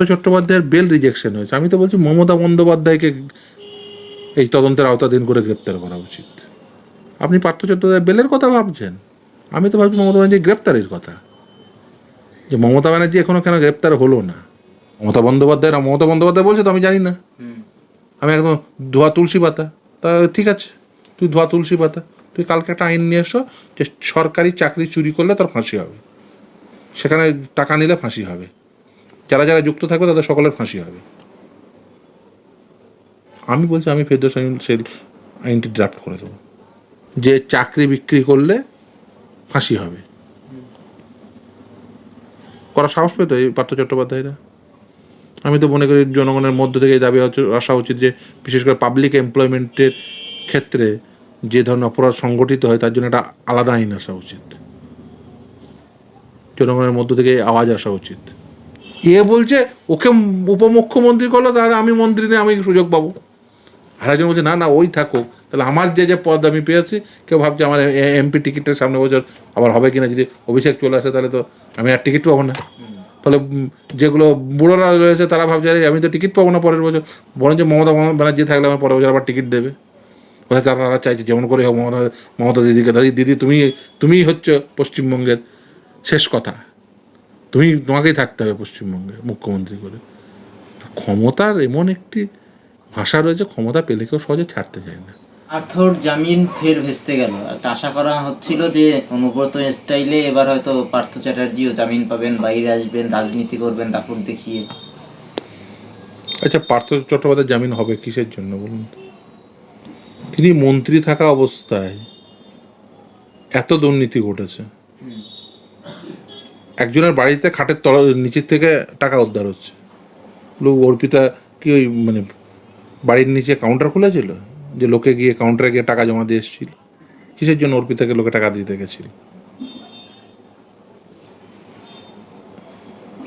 তো চট্টোপাধ্যায়ের bell rejection হয়েছে। আমি তো বলছি মমতা বন্দ্যোপাধ্যায়কে এই তদন্তের আওতাধীন করে গ্রেপ্তার করা উচিত। আপনি পার্থ চট্টোপাধ্যায় বেলের কথা ভাবছেন? আমি তো ভাবছি মমতা ব্যানার্জি গ্রেপ্তারের কথা। যে মমতা ব্যানার্জি এখনও কেন গ্রেপ্তার হলো না? মমতা বন্দ্যোপাধ্যায় না মমতা বন্দ্যোপাধ্যায় বলছে তো আমি জানি না। আমি একদম ধোয়া তুলসী পাতা। তা ঠিক আছে তুই ধোয়া তুলসী পাতা। তুই কালকে একটা আইন নিয়ে এসো যে সরকারি চাকরি চুরি করলে তার ফাঁসি হবে। সেখানে টাকা নিলে ফাঁসি হবে। যারা যারা যুক্ত থাকবে তাদের সকলের ফাঁসি হবে। আমি বলছি, আমি আইন সেল আইনটি ড্রাফট করে দেবো। যে চাকরি বিক্রি করলে ফাঁসি হবে। করা সাহস পেত এই পার্থ চট্টোপাধ্যায়রা। আমি তো মনে করি জনগণের মধ্য থেকে দাবি আসা উচিত যে বিশেষ করে পাবলিক এমপ্লয়মেন্টের ক্ষেত্রে যে ধরনের অপরাধ সংগঠিত হয়, তার জন্য একটা আলাদা আইন আসা উচিত। জনগণের মধ্য থেকে আওয়াজ আসা উচিত। এ বলছে ওকে উপমুখ্যমন্ত্রী করল তাহলে আমি মন্ত্রী নিয়ে আমি সুযোগ পাবো। আর একজন বলছে না না ওই থাকুক তাহলে আমার যে যে পদ আমি পেয়েছি কেউ ভাবছে আমার এমপি টিকিটটা সামনে বছর আবার হবে কিনা যদি অভিষেক চলে আসে তাহলে তো আমি আর টিকিট পাবো না। ফলে যেগুলো বুড়োরা রয়েছে তারা ভাবছে "আরে, আমি তো টিকিট পাবো না পরের বছর। বরঞ্চ মমতা ব্যানার্জি থাকলে আমার পরের বছর আবার টিকিট দেবে। বলে তারা তারা চাইছে যেমন করে হোক মমতা মমতা দিদিকে দাদি দিদি তুমি তুমিই হচ্ছে পশ্চিমবঙ্গের শেষ কথা। তুমি তোমাকেই থাকতে হবে পশ্চিমবঙ্গে মুখ্যমন্ত্রী করে। ক্ষমতার এমন একটি ভাষা রয়েছে ক্ষমতা পেলে কেউ সহজে ছাড়তে চায় না। আর্থর জামিন ফের ভেস্তে গেল। একটা আশা করা হচ্ছিল যে অনুব্রত স্টাইলে এবার হয়তো পার্থ চ্যাটার্জিও জামিন পাবেন বাইরে আসবেন রাজনীতি করবেন দাপট দেখিয়ে। আচ্ছা পার্থ চট্টোপাধ্যায় জামিন হবে কিসের জন্য বলুন তিনি মন্ত্রী থাকা অবস্থায় এত দুর্নীতি ঘটেছে। একজনের বাড়িতে খাটের তলা, নিচের থেকে টাকা উদ্ধার হচ্ছে। অর্পিতা কি ওই মানে বাড়ির নিচে কাউন্টার খুলেছিল যে লোকে গিয়ে কাউন্টারে গিয়ে টাকা জমা দিয়ে এসেছিল। কিসের জন্য অর্পিতাকে লোকে টাকা দিতে গেছিল?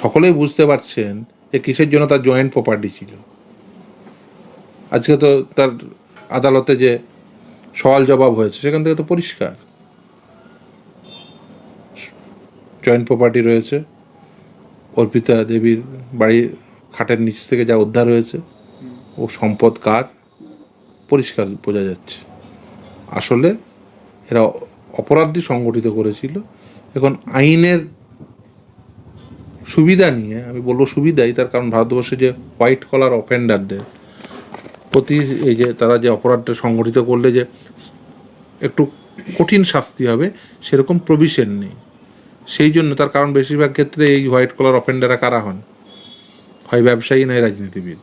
সকলেই বুঝতে পারছেন যে কিসের জন্য তার জয়েন্ট প্রপার্টি ছিল। আজকে তো তার আদালতে যে সওয়াল জবাব হয়েছে, সেখান থেকে তো পরিষ্কার। জয়েন্ট প্রপার্টি রয়েছে। অর্পিতা দেবীর বাড়ির খাটের নিচ থেকে যা উদ্ধার হয়েছে, ও সম্পদ কার? পরিষ্কার বোঝা যাচ্ছে। আসলে এরা অপরাধটি সংগঠিত করেছিল। এখন আইনের সুবিধা নিয়ে, আমি বলব সুবিধাই, তার কারণ ভারতবর্ষে যে হোয়াইট কলার অফেন্ডারদের প্রতি এই যে তারা যে অপরাধটা সংগঠিত করলে যে একটু কঠিন শাস্তি হবে, সেরকম প্রভিশন নেই। সেই জন্য তার কারণ বেশিরভাগ ক্ষেত্রে এই হোয়াইট কলার অফেন্ডাররা কারা হন? হয় ব্যবসায়ী নয় রাজনীতিবিদ।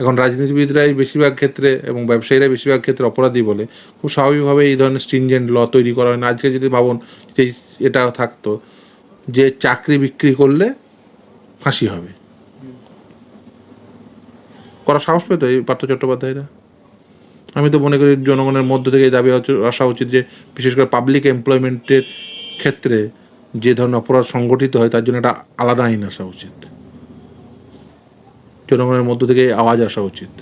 এখন রাজনীতিবিদরাই বেশিরভাগ ক্ষেত্রে এবং ব্যবসায়ীরা বেশিরভাগ ক্ষেত্রে অপরাধী বলে। খুব স্বাভাবিকভাবে এই ধরনের স্ট্রিনজেন্ট ল তৈরি করা হয় না। আজকে যদি ভাবুন যে এটা থাকতো যে চাকরি বিক্রি করলে ফাঁসি হবে। করা সাহস পেত এই পার্থ চট্টোপাধ্যায়রা? আমি তো মনে করি জনগণের মধ্য থেকে দাবি আসা উচিত যে বিশেষ করে পাবলিক এমপ্লয়মেন্টের ক্ষেত্রে যে ধরনের অপরাধ সংগঠিত হয় তার জন্য একটা আলাদা আইন আসা উচিত। জনগণের মধ্য থেকে আওয়াজ আসা উচিত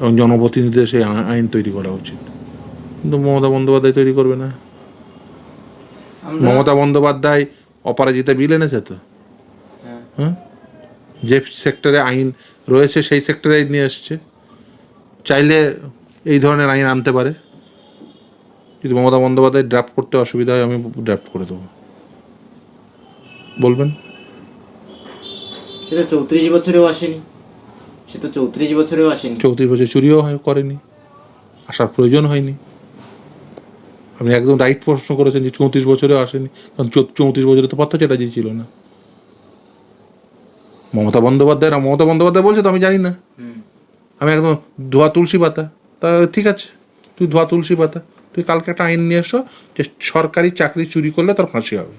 এবং জনপ্রতিনিধিদের সেই আইন তৈরি করা উচিত। কিন্তু মমতা বন্দ্যোপাধ্যায় তৈরি করবে না। মমতা বন্দ্যোপাধ্যায় অপরাজিতা বিল এনেছে তো? হ্যাঁ। হ্যাঁ? যে সেক্টরে আইন রয়েছে সেই সেক্টরে নিয়ে এসছে। চাইলে এই ধরনের আইন আনতে পারে। যদি মমতা বন্দ্যোপাধ্যায় ড্রাফট করতে অসুবিধা হয় আমি ড্রাফট করে দেবো। বলবেন? সেটা চৌত্রিশ বছরেও আসেনি। সে তো চৌত্রিশ বছরেও আসেনি। চৌত্রিশ বছর চুরিও হয় করেনি। আসার প্রয়োজন হয়নি। আপনি একদম রাইট প্রশ্ন করেছেন যে চৌত্রিশ বছরেও আসেনি। কারণ চৌত্রিশ বছরে তো পার্থ চ্যাটার্জি ছিল না। মমতা বন্দ্যোপাধ্যায় মমতা বন্দ্যোপাধ্যায় বলছে তো আমি জানি না। আমি একদম ধোয়া তুলসী পাতা। তা ঠিক আছে তুই ধোয়া তুলসী পাতা। তুই কালকে একটা আইন নিয়ে এসো যে সরকারি চাকরি চুরি করলে তার ফাঁসি হবে।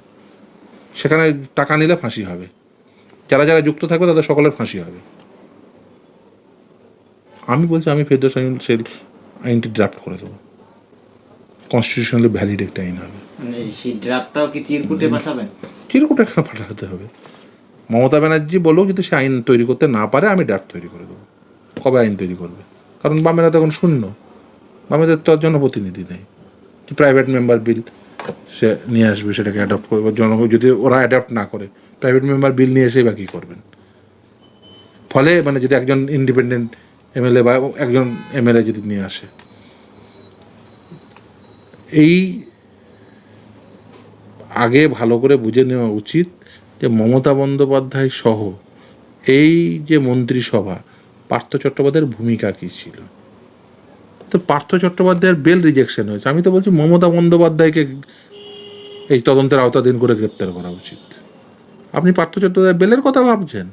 সেখানে টাকা নিলে ফাঁসি হবে। যারা যারা যুক্ত থাকবে তাদের সকলের ফাঁসি হবে। আমি বলছি আমি ফেরদৌস আইন সেল আইনটি ড্রাফট করে দেবো। কনস্টিটিউশনালি ভ্যালিড একটা আইন হবে। মানে সেই ড্রাফটটাও কি চিরকুটে পাঠাবেন? চিরকুট এখানে পাঠাতে হবে? মমতা ব্যানার্জি বলেও যদি সে আইন তৈরি করতে না পারে আমি ড্রাফট তৈরি করে দেবো। কবে আইন তৈরি করবে? কারণ বামেরা তখন শূন্য। বামেদের তো জনপ্রতিনিধি নেই। প্রাইভেট মেম্বার বিল সে নিয়ে আসবে, সেটাকে অ্যাডপ্ট করবে জন যদি ওরা অ্যাডাপ্ট না করে প্রাইভেট মেম্বার বিল নিয়ে এসেই বা কী করবেন? ফলে মানে যদি একজন ইন্ডিপেন্ডেন্ট এমএলএ বা একজন এমএলএ যদি নিয়ে আসে। এই আগে ভালো করে বুঝে নেওয়া উচিত যে মমতা বন্দ্যোপাধ্যায় সহ এই যে মন্ত্রিসভা, পার্থ চট্টোপাধ্যায়ের ভূমিকা কী ছিল? তো পার্থ চট্টোপাধ্যায়ের বেল রিজেকশন হয়েছে। আমি তো বলছি, মমতা বন্দ্যোপাধ্যায়কে এই তদন্তের আওতাধীন করে গ্রেপ্তার করা উচিত। আপনি পার্থ চট্টোপাধ্যায় বেলের কথা ভাবছেন?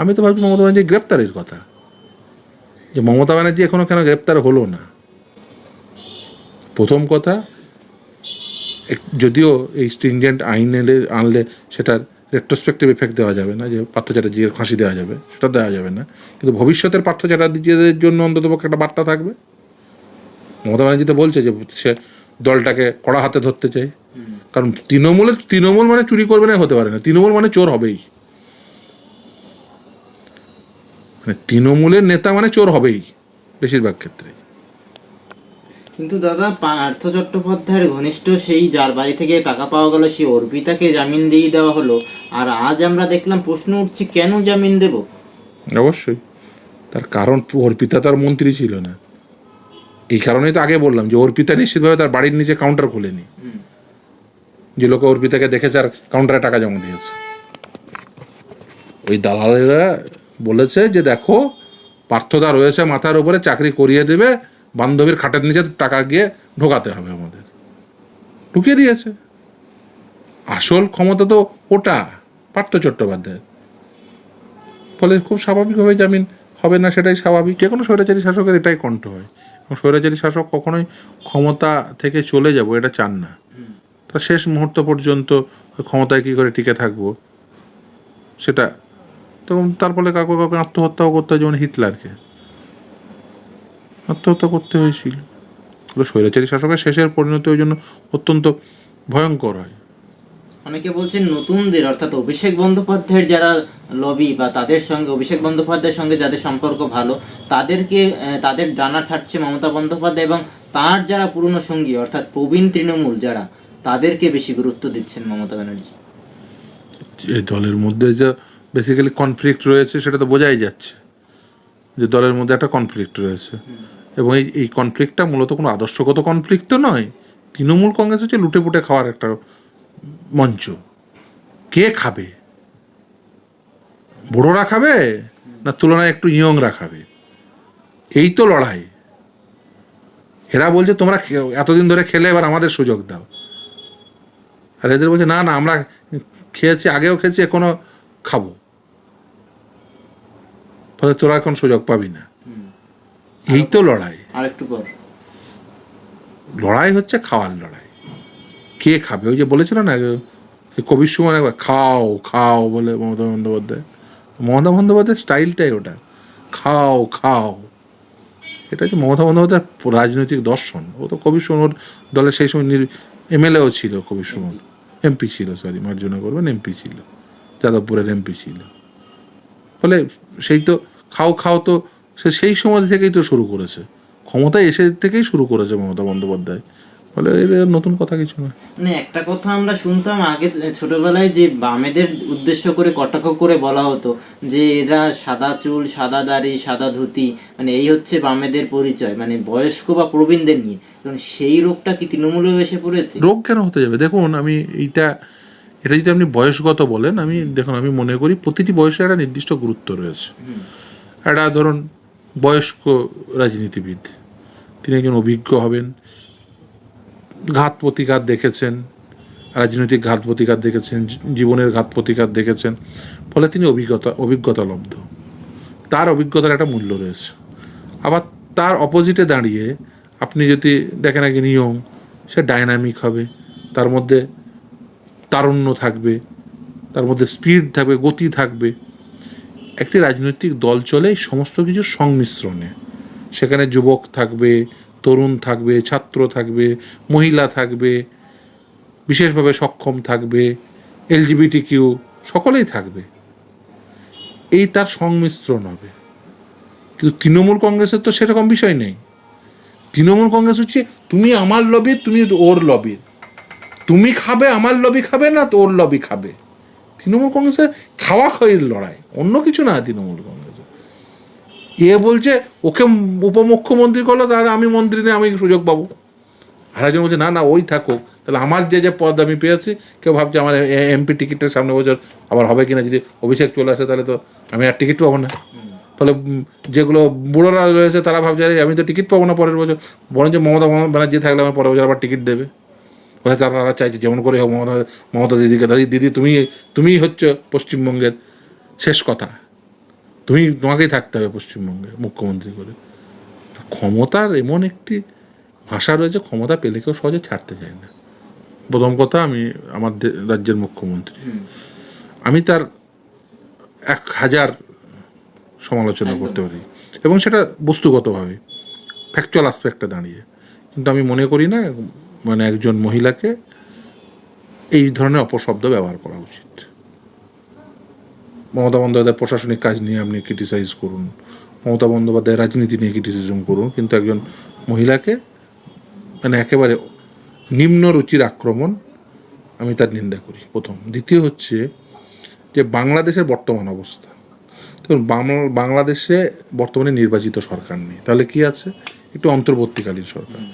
আমি তো ভাবছি মমতা ব্যানার্জি গ্রেপ্তারের কথা। যে মমতা ব্যানার্জি এখনও কেন গ্রেপ্তার হলো না? প্রথম কথা যদিও এই স্ট্রিনজেন্ট আইন এলে, আনলে সেটার রেট্রোস্পেক্টিভ এফেক্ট দেওয়া যাবে না, যে পার্থ চ্যাটার্জির ফাঁসি দেওয়া যাবে, সেটা দেওয়া যাবে না। কিন্তু ভবিষ্যতের পার্থ চ্যাটার্জিদের জন্য অন্ততপক্ষে একটা বার্তা থাকবে। মমতা ব্যানার্জি তো বলছে যে সে দলটাকে কড়া হাতে ধরতে চাই। কারণ তৃণমূলের তৃণমূল মানে চুরি করবে না হতে পারে না। তৃণমূল মানে চোর হবেই। মানে তৃণমূলের নেতা মানে চোর হবেই বেশিরভাগ ক্ষেত্রে। কিন্তু দাদা পার্থ চট্টোপাধ্যায়ের ঘনিষ্ঠ সেই যার বাড়ি থেকে টাকা পাওয়া গেল সেই অর্পিতাকে জামিন দিয়ে দেওয়া হলো। আর আজ আমরা দেখলাম প্রশ্ন উঠছে কেন জামিন দেব? অবশ্যই। তার কারণ অর্পিতা তার মন্ত্রী ছিল না। এই কারণেই তো আগে বললাম যে অর্পিতা নিশ্চিতভাবে তার বাড়ির নিচে কাউন্টার খুলেনি। যে লোকে অর্পিতাকে দেখেছে আর কাউন্টারে টাকা জমা দিয়েছে। ওই দালালেরা বলেছে যে দেখো পার্থদা রয়েছে মাথার উপরে চাকরি করিয়ে দেবে বান্ধবীর খাটের নিচে টাকা গিয়ে ঢোকাতে হবে আমাদের। ঢুকিয়ে দিয়েছে। আসল ক্ষমতা তো ওটা পার্থ চট্টোপাধ্যায়ের। ফলে খুব স্বাভাবিকভাবে জামিন হবে না সেটাই স্বাভাবিক। যে কোনো স্বৈরাচারী শাসকের এটাই কণ্ঠ হয়। স্বৈরাচারী শাসক কখনোই ক্ষমতা থেকে চলে যাব, এটা চান না। তার শেষ মুহূর্ত পর্যন্ত ক্ষমতায় কী করে টিকে থাকব? সেটা তখন তার ফলে কাউকে কাউকে আত্মহত্যাও করতে হয়, যেমন হিটলারকে। আত্মহত্যা করতে হয়েছিল। স্বৈরাচারী শাসকের শেষের পরিণতি ওই জন্য অত্যন্ত ভয়ঙ্কর হয়। অনেকে বলছেন নতুনদের অর্থাৎ অভিষেক বন্দ্যোপাধ্যায়ের যারা লবি বা তাদের সঙ্গে অভিষেক বন্দ্যোপাধ্যায়ের সঙ্গে যাদের সম্পর্ক ভালো তাদেরকে তাদের ডানা ছাড়ছে মমতা বন্দ্যোপাধ্যায় এবং তার যারা পুরনো সঙ্গী অর্থাৎ প্রবীণ তৃণমূল যারা তাদেরকে বেশি গুরুত্ব দিচ্ছেন মমতা ব্যানার্জি। এই দলের মধ্যে যা বেসিক্যালি কনফ্লিক্ট রয়েছে সেটা তো বোঝাই যাচ্ছে যে দলের মধ্যে একটা কনফ্লিক্ট রয়েছে। এবং এই এই কনফ্লিক্টটা মূলত কোনো আদর্শগত কনফ্লিক্ট তো নয়। তৃণমূল কংগ্রেস হচ্ছে লুটে পুটে খাওয়ার একটা মঞ্চ। কে খাবে? বুড়োরা খাবে না তুলনায় একটু ইয়ংরা খাবে? এই তো লড়াই। এরা বলছে তোমরা এতদিন ধরে খেলে এবার আমাদের সুযোগ দাও। আর এদের বলছে না না আমরা খেয়েছি আগেও খেয়েছি এখনও খাব। ফলে তোরা এখন সুযোগ পাবি না। এই তো লড়াই। লড়াই হচ্ছে খাওয়ার লড়াই। কে খাবে? ওই যে বলেছিল না কবির সুমন একবার, খাও খাও বলে মমতা বন্দ্যোপাধ্যায়। মমতা বন্দ্যোপাধ্যায়ের স্টাইলটাই ওটা। খাও খাও এটা হচ্ছে মমতা বন্দ্যোপাধ্যায়ের রাজনৈতিক দর্শন। ও তো কবির সুমন দলের সেই সময় এমএলএও ছিল কবির সুমন। এমপি ছিল সরি মার্জনা করবেন, এমপি ছিল। যাদবপুরের এমপি ছিল। ফলে সেই তো খাও খাও তো সে সেই সময় থেকেই তো শুরু করেছে। ক্ষমতায় এসে থেকেই শুরু করেছে মমতা বন্দ্যোপাধ্যায়। ফলে নতুন কথা কিছু না মানে একটা কথা আমরা শুনতাম আগে ছোটবেলায় যে বামেদের উদ্দেশ্য করে কটাক্ষ করে বলা হতো যে এরা সাদা চুল সাদা দাড়ি সাদা ধুতি মানে এই হচ্ছে বামেদের পরিচয় মানে বয়স্ক বা প্রবীণদের নিয়ে। কারণ সেই রোগটা কি তৃণমূলেও এসে পড়েছে? রোগ কেন হতে যাবে? দেখুন আমি এইটা এটা যদি আপনি বয়সগত বলেন আমি দেখুন আমি মনে করি প্রতিটি বয়সে একটা নির্দিষ্ট গুরুত্ব রয়েছে। একটা ধরুন বয়স্ক রাজনীতিবিদ তিনি একজন অভিজ্ঞ হবেন ঘাত প্রতিঘাত দেখেছেন, রাজনৈতিক ঘাত প্রতিঘাত দেখেছেন, জীবনের ঘাত প্রতিঘাত দেখেছেন, ফলে তিনি অভিজ্ঞতা অভিজ্ঞতা লব্ধ। তার অভিজ্ঞতার একটা মূল্য রয়েছে। আবার তার অপোজিটে দাঁড়িয়ে আপনি যদি দেখেন একজন নিয়ম, সে ডাইনামিক হবে, তার মধ্যে তারুণ্য থাকবে, তার মধ্যে স্পিড থাকবে, গতি থাকবে। একটি রাজনৈতিক দল চলে সমস্ত কিছুর সংমিশ্রণে। সেখানে যুবক থাকবে তরুণ থাকবে, ছাত্র থাকবে, মহিলা থাকবে, বিশেষভাবে সক্ষম থাকবে এলজিবিটি কিউ সকলেই থাকবে। এই তার সংমিশ্রণ হবে। কিন্তু তৃণমূল কংগ্রেসের তো সেরকম বিষয় নেই। তৃণমূল কংগ্রেস হচ্ছে, তুমি আমার লবি তুমি ওর লবি তুমি খাবে, আমার লবি খাবে না তো ওর লবি খাবে। তৃণমূল কংগ্রেসের খাওয়া খাওয়ির লড়াই, অন্য কিছু না তৃণমূল কংগ্রেসের। এ বলছে ওকে উপমুখ্যমন্ত্রী করল তাহলে আমি মন্ত্রী নিয়ে আমি সুযোগ পাবো। আর একজন বলছে না না ওই থাকুক তাহলে আমার যে যে পদ আমি পেয়েছি কেউ ভাবছে আমার এমপি টিকিটের সামনে বছর আবার হবে কিনা যদি অভিষেক চলে আসে তাহলে তো আমি আর টিকিট পাবো না। ফলে যেগুলো বুড়োরা রয়েছে তারা ভাবছে "আরে, আমি তো টিকিট পাবো না পরের বছর। বরঞ্চ মমতা ব্যানার্জি থাকলে আমার পরের বছর আবার টিকিট দেবে। বলে তারা তারা চাইছে যেমন করে হোক মমতা মমতা দিদিকে দাদি দিদি তুমি তুমিই হচ্ছে পশ্চিমবঙ্গের শেষ কথা। তুমি তোমাকেই থাকতে হবে পশ্চিমবঙ্গে মুখ্যমন্ত্রী করে। ক্ষমতার এমন একটি ভাষা রয়েছে ক্ষমতা পেলে কেউ সহজে ছাড়তে চায় না। প্রথম কথা আমি আমার রাজ্যের মুখ্যমন্ত্রী। আমি তার এক হাজার সমালোচনা করতে পারি। এবং সেটা বস্তুগতভাবে ফ্যাকচুয়াল আসপেক্টে দাঁড়িয়ে। কিন্তু আমি মনে করি না মানে একজন মহিলাকে এই ধরনের অপশব্দ ব্যবহার করা উচিত। মমতা বন্দ্যোপাধ্যায় প্রশাসনিক কাজ নিয়ে আপনি ক্রিটিসাইজ করুন। মমতা বন্দ্যোপাধ্যায় রাজনীতি নিয়ে ক্রিটিসিজম করুন। কিন্তু একজন মহিলাকে মানে একেবারে নিম্ন রুচির আক্রমণ আমি তার নিন্দা করি। প্রথম। দ্বিতীয় হচ্ছে যে বাংলাদেশের বর্তমান অবস্থা। দেখুন, বাংলা- বাংলাদেশে বর্তমানে নির্বাচিত সরকার নেই। তাহলে কি আছে? একটু অন্তর্বর্তীকালীন সরকার।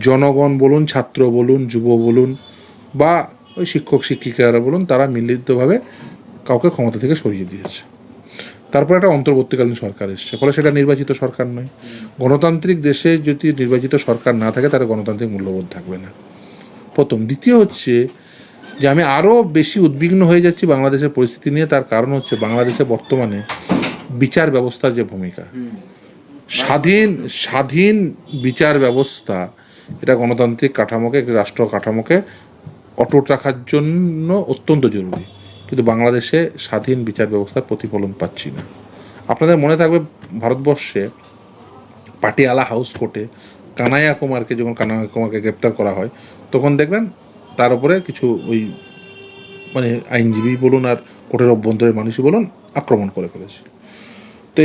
জনগণ বলুন, ছাত্র বলুন, যুব বলুন, বা ওই শিক্ষক, শিক্ষিকারা বলুন, তারা মিলিতভাবে কাউকে ক্ষমতা থেকে সরিয়ে দিয়েছে। তারপর একটা অন্তর্বর্তীকালীন সরকার এসছে। ফলে সেটা নির্বাচিত সরকার নয়। গণতান্ত্রিক দেশে যদি নির্বাচিত সরকার না থাকে, তাহলে গণতান্ত্রিক মূল্যবোধ থাকবে না। প্রথম। দ্বিতীয় হচ্ছে যে আমি আরও বেশি উদ্বিগ্ন হয়ে যাচ্ছি বাংলাদেশের পরিস্থিতি নিয়ে। তার কারণ হচ্ছে বাংলাদেশে বর্তমানে বিচার ব্যবস্থার যে ভূমিকা, স্বাধীন স্বাধীন বিচার ব্যবস্থা, এটা গণতান্ত্রিক কাঠামোকে, একটি রাষ্ট্র কাঠামোকে অটুট রাখার জন্য অত্যন্ত জরুরি। কিন্তু বাংলাদেশে স্বাধীন বিচার ব্যবস্থার প্রতিফলন পাচ্ছি না। আপনাদের মনে থাকবে ভারতবর্ষে পাটিয়ালা হাউস কোর্টে কানাইয়া কুমারকে যখন কানাইয়া কুমারকে গ্রেপ্তার করা হয়, তখন দেখবেন তার উপরে কিছু ওই মানে আইনজীবী বলুন আর কোর্টের অভ্যন্তরের মানুষই বলুন আক্রমণ করে ফেলেছে। তো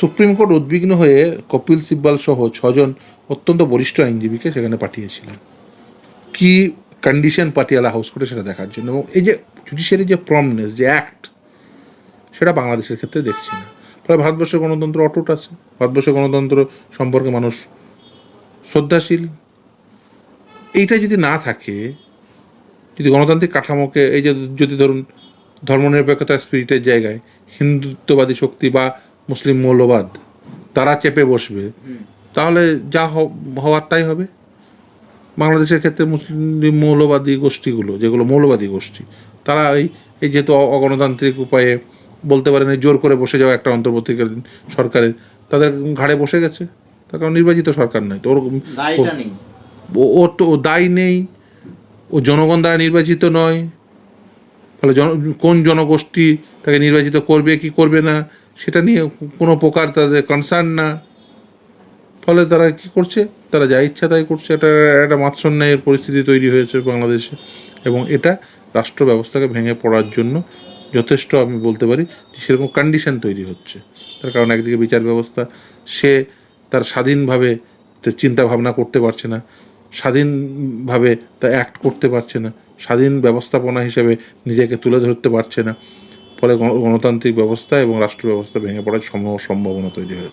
সুপ্রিম কোর্ট উদ্বিগ্ন হয়ে কপিল সিব্বাল সহ ছজন অত্যন্ত বরিষ্ঠ আইনজীবীকে সেখানে পাঠিয়েছিলেন। কি কন্ডিশন পাটিয়ালা হাউস কোর্টে সেটা দেখার জন্য। এবং এই যে জুডিশিয়ারি যে প্রমনেস যে অ্যাক্ট সেটা বাংলাদেশের ক্ষেত্রে দেখছি না। ফলে ভারতবর্ষের গণতন্ত্র অটুট আছে। ভারতবর্ষের গণতন্ত্র সম্পর্কে মানুষ শ্রদ্ধাশীল। এইটা যদি না থাকে যদি গণতান্ত্রিক কাঠামোকে এই যে যদি ধরুন ধর্মনিরপেক্ষতা স্পিরিটের জায়গায় হিন্দুত্ববাদী শক্তি বা মুসলিম মৌলবাদ তারা চেপে বসবে তাহলে যা হওয়ার তাই হবে? বাংলাদেশের ক্ষেত্রে মুসলিম মৌলবাদী গোষ্ঠীগুলো যেগুলো মৌলবাদী গোষ্ঠী তারা এই এই যেহেতু অগণতান্ত্রিক উপায়ে বলতে পারেন এই জোর করে বসে যাওয়া একটা অন্তর্বর্তীকালীন সরকারের তাদের ঘাড়ে বসে গেছে। তার কারণ নির্বাচিত সরকার নাই। তো ওরকম ওর তো দায় নেই। ও জনগণ দ্বারা নির্বাচিত নয়। ফলে জন কোন জনগোষ্ঠী তাকে নির্বাচিত করবে কি করবে না সেটা নিয়ে কোনো প্রকার তাদের কনসার্ন না। ফলে তারা কি করছে? তারা যা ইচ্ছা তাই করছে। এটা একটা মাৎসন্যায়ের পরিস্থিতি তৈরি হয়েছে বাংলাদেশে এবং এটা রাষ্ট্র ব্যবস্থাকে ভেঙে পড়ার জন্য যথেষ্ট আমি বলতে পারি যে সেরকম কন্ডিশন তৈরি হচ্ছে। তার কারণ একদিকে বিচার ব্যবস্থা, সে তার স্বাধীনভাবে চিন্তা ভাবনা করতে পারছে না, স্বাধীনভাবে তা অ্যাক্ট করতে পারছে না, স্বাধীন ব্যবস্থাপনা হিসেবে নিজেকে তুলে ধরতে পারছে না। ফলে গণ- গণতান্ত্রিক ব্যবস্থা এবং রাষ্ট্র ব্যবস্থা ভেঙে পড়ার সম্ভব, সম্ভাবনা তৈরি হয়েছে।